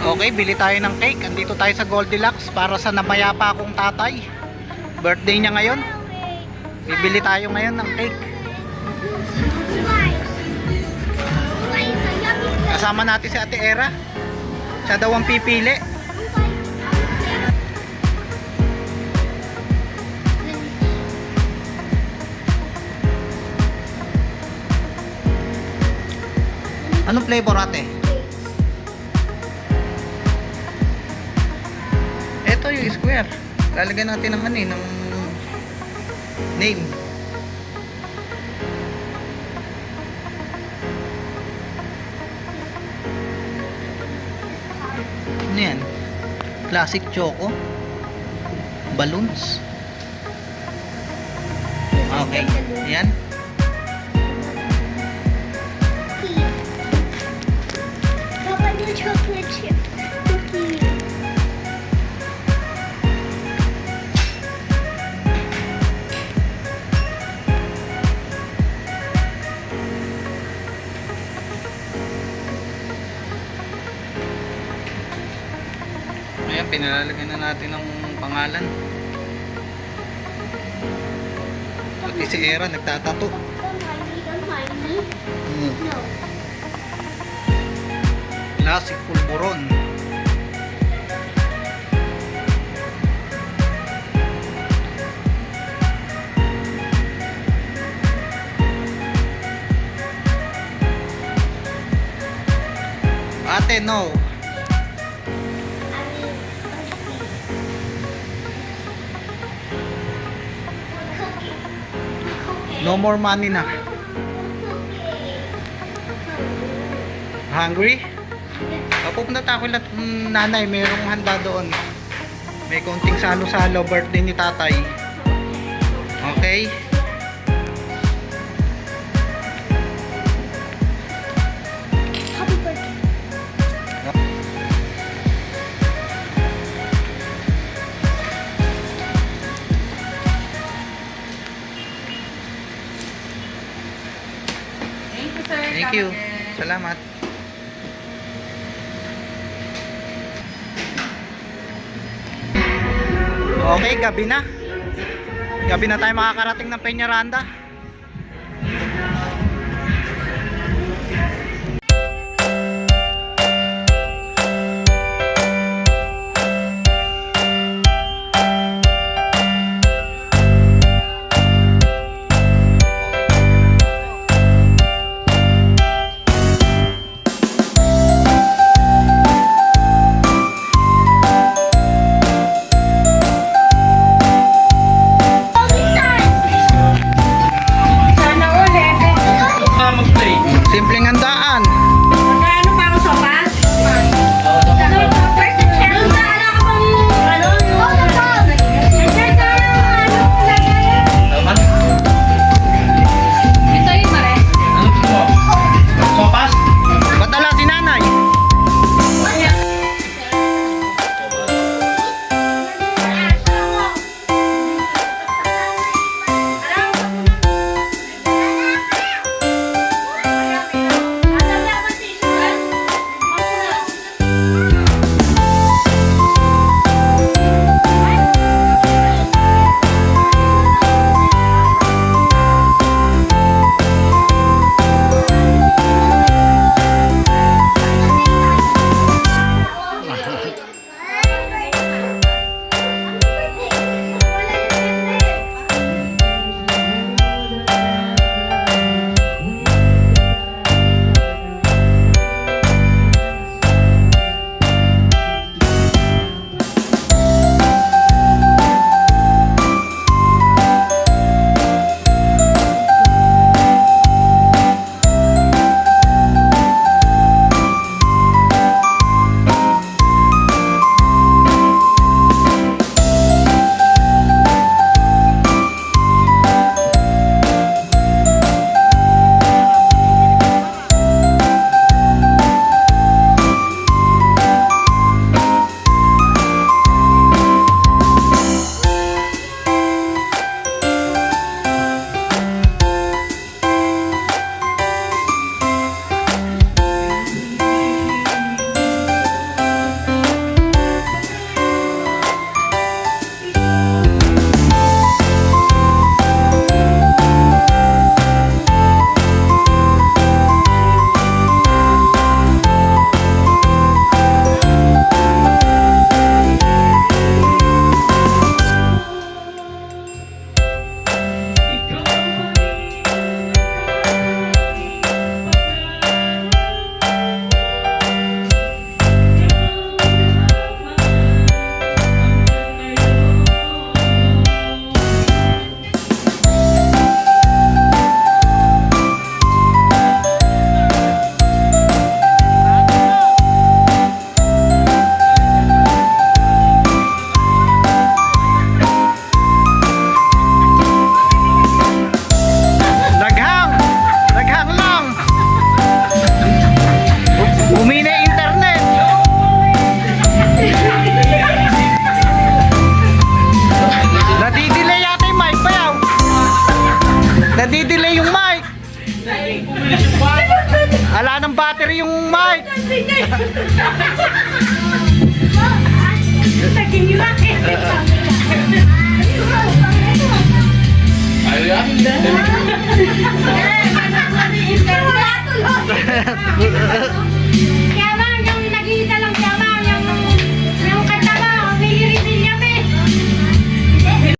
Okay, bili tayo ng cake. Andito tayo sa Goldilocks para sa namayapa akong tatay. Birthday niya ngayon. Bibili tayo ngayon ng cake. Kasama natin si Ate Era. Siya daw ang pipili. Anong flavor ate? Square. Lalagyan natin ng ano eh, ng name. Ano yan? Classic choco? Balloons? Okay. Yan. chocolate chip Ayan, pinalalagyan na natin ng pangalan. Pati si Era nagtatato. Hmm. Classic pulburon. Ate, no. No more money na. Hungry? O, pupunta tayo kila mm, nanay. Mayroong handa doon. May konting salo-salo. Birthday ni tatay. Okay? Thank you. Salamat. Okay, gabi na. Gabi na tayo makakarating ng Peñaranda. Ala ng battery yung mic. Tuloy.